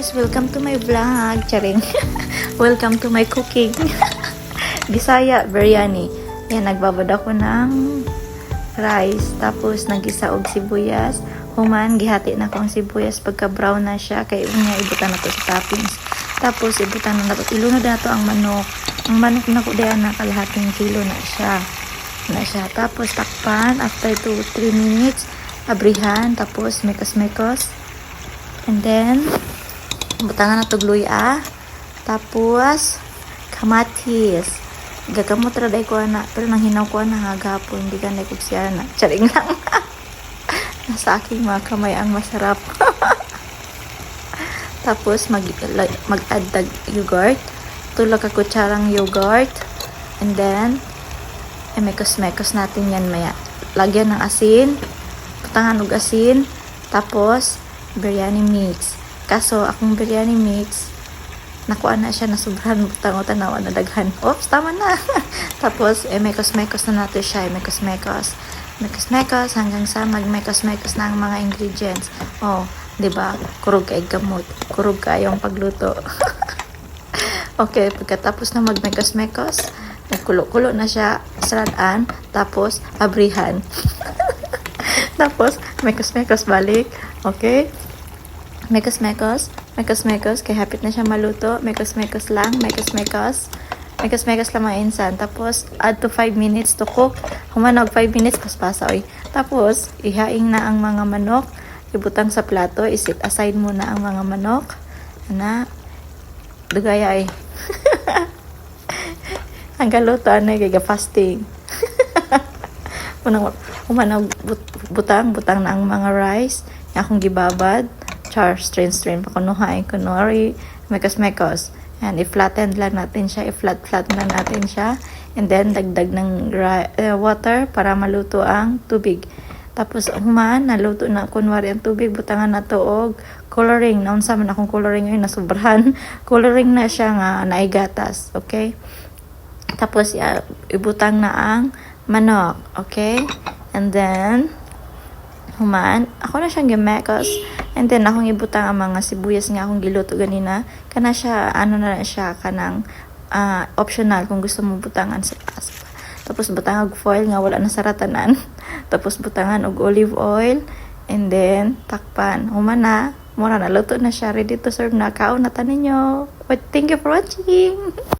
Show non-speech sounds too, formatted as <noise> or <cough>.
guys! Welcome to my vlog! Charing! <laughs> Welcome to my cooking! <laughs> Bisaya biryani. Yan, nagbabad ako ng rice. Tapos, nagisa og sibuyas. Human, gihati na akong sibuyas pagka brown na siya. Kaya unya, ibutan na sa toppings. Tapos, ibutan na to. Ilunod na ang manok. Ang manok na ko diyan na kalahating kilo na siya. Na siya. Tapos, takpan. After 2-3 minutes, abrihan. Tapos, mekos-mekos. And then, butangan na to gluya. Tapos, kamatis. Gagamot ra day ko na. Pero nang hinaw ko na hagapon. Hindi ka na siya na. Charing lang. <laughs> Nasa aking mga kamay ang masarap. <laughs> Tapos, mag, mag-add dag yogurt. Tulog ka kutsarang yogurt. And then, eh, mekos-mekos natin yan maya. Lagyan ng asin. Putangan og asin. Tapos, biryani mix. Kaso, akong biryani mix, nakuha na siya na sobrang butang o tanawa na daghan. Oops, tama na. <laughs> Tapos, eh, mekos-mekos na nato siya. eh, Mekos-mekos. Mekos-mekos hanggang sa mag-mekos-mekos na ang mga ingredients. Oh, di ba? Kurog kay gamot. Kurog kayong pagluto. <laughs> okay, pagkatapos na mag-mekos-mekos, nagkulo-kulo na siya saladaan, tapos abrihan. <laughs> tapos, mekos-mekos balik. Okay? Mekos-mekos. Mekos-mekos. Kaya hapit na siya maluto. Mekos-mekos lang. Mekos-mekos. Mekos-mekos lang mga insan. Tapos, add to 5 minutes to cook. Humanog 5 minutes, paspasa oy. Tapos, ihaing na ang mga manok. Ibutang sa plato. Isit aside muna ang mga manok. Na, dugaya ay. Hanggang <laughs> luto, ano, kaya fasting. <laughs> Unang, umanag but, butang, butang na ang mga rice. Akong gibabad. Char, strain, strain. Pakunuhain, kunwari, mekos-mekos. And i-flatten lang natin siya. I-flat-flat na natin siya. And then, dagdag ng eh, water para maluto ang tubig. Tapos, human, naluto na, kunwari ang tubig, butangan na to og coloring. Naunsa man akong coloring ngayon, nasubrahan. <laughs> coloring na siya nga, naigatas. Okay? Tapos, ya, ibutang na ang manok. Okay? And then, human, ako na siyang gimekos. And then, akong ibutang ang mga sibuyas nga akong giluto ganina. Kana siya, ano na lang siya, kanang ah, optional kung gusto mo butangan sa taas. Tapos, butangan og foil nga wala na saratanan. <laughs> Tapos, butangan og olive oil. And then, takpan. Human na. Mura na, luto na siya. Ready to serve na. Kaon na tanin nyo. But thank you for watching. <laughs>